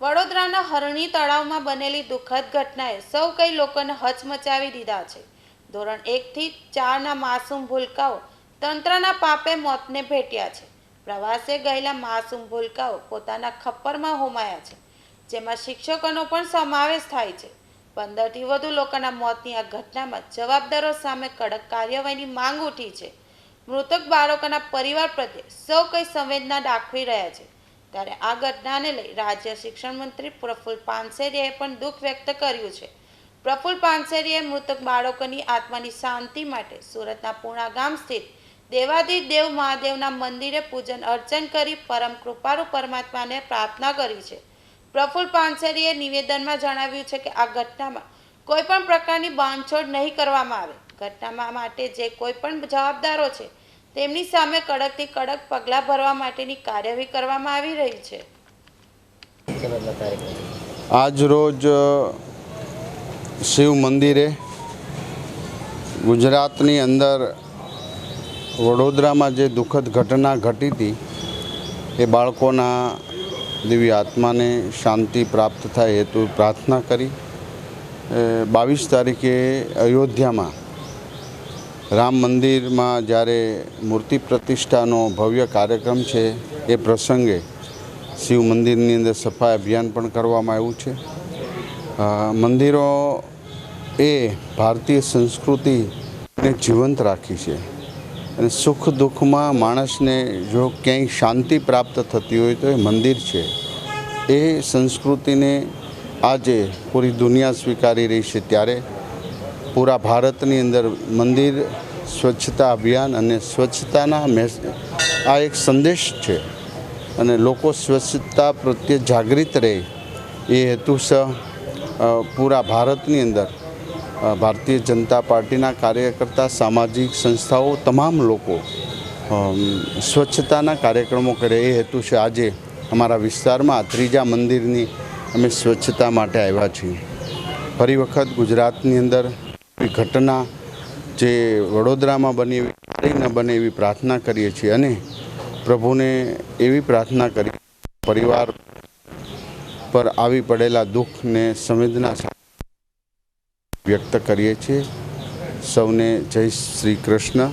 વડોદરાના હરણી તળાવમાં બનેલી દુઃખદ ઘટનાએ સૌ કઈ લોકોને હચમચાવી દીધા છે. ધોરણ એકથી ચારના માસૂમ ભૂલકાઓ તંત્રના પાપે મોતને ભેટ્યા છે. પ્રવાસે ગયેલા માસૂમ ભૂલકાઓ પોતાના ખપ્પરમાં હોમાયા છે, જેમાં શિક્ષકોનો પણ સમાવેશ થાય છે. પંદરથી વધુ લોકોના મોતની આ ઘટનામાં જવાબદારો સામે કડક કાર્યવાહીની માંગ ઉઠી છે. મૃતક બાળકોના પરિવાર પ્રત્યે સૌ કઈ સંવેદના દાખવી રહ્યા છે. ત્યારે આ ઘટનાને લઈ રાજ્ય શિક્ષણ મંત્રી પ્રફુલ પાનસેરીએ પણ દુઃખ વ્યક્ત કર્યું છે. પ્રફુલ પાનસેરીએ મૃતક બાળકોની આત્માની શાંતિ માટે સુરતના પૂણા ગામ સ્થિત દેવાદિ દેવ મહાદેવના મંદિરે પૂજન અર્ચન કરી પરમ કૃપાળુ પરમાત્માને પ્રાર્થના કરી છે. પ્રફુલ પાનસેરીએ નિવેદનમાં જણાવ્યું છે કે આ ઘટનામાં કોઈ પણ પ્રકારની બાંધછોડ નહીં કરવામાં આવે. ઘટનામાં માટે જે કોઈ પણ જવાબદારો છે તેમની સામે કડકથી કડક પગલાં ભરવા માટેની કાર્યવાહી કરવામાં આવી રહી છે. આજ રોજ શિવ મંદિરે ગુજરાતની અંદર વડોદરામાં જે દુઃખદ ઘટના ઘટી હતી, એ બાળકોના દિવ્ય આત્માને શાંતિ પ્રાપ્ત થાય હેતુ પ્રાર્થના કરી. બાવીસ તારીખે અયોધ્યામાં રામ મંદિરમાં જ્યારે મૂર્તિ પ્રતિષ્ઠાનો ભવ્ય કાર્યક્રમ છે, એ પ્રસંગે શિવ મંદિરની અંદર સફાઈ અભિયાન પણ કરવામાં આવ્યું છે. મંદિરો એ ભારતીય સંસ્કૃતિને જીવંત રાખી છે અને સુખ દુઃખમાં માણસને જો ક્યાંય શાંતિ પ્રાપ્ત થતી હોય તો એ મંદિર છે. એ સંસ્કૃતિને આજે પૂરી દુનિયા સ્વીકારી રહી છે ત્યારે પૂરા ભારતની અંદર મંદિર, સ્વચ્છતા અભિયાન અને સ્વચ્છતાના મેસ, આ એક સંદેશ છે. અને લોકો સ્વચ્છતા પ્રત્યે જાગૃત રહે. એ હેતુસર પૂરા ભારતની અંદર ભારતીય જનતા પાર્ટીના કાર્યકર્તા, સામાજિક સંસ્થાઓ, તમામ લોકો સ્વચ્છતાના કાર્યક્રમો કરે. એ હેતુ છે આજે અમારા વિસ્તારમાં ત્રીજા મંદિરની અમે સ્વચ્છતા માટે આવ્યા છીએ. ફરી વખત ગુજરાતની અંદર ઘટના જે વડોદરામાં બની એવી ક્યારેય ન બને એવી પ્રાર્થના કરીએ છીએ અને પ્રભુને એવી પ્રાર્થના કરી પરિવાર પર આવી પડેલા દુઃખને સંવેદના વ્યક્ત કરીએ છીએ. સૌને જય શ્રી કૃષ્ણ.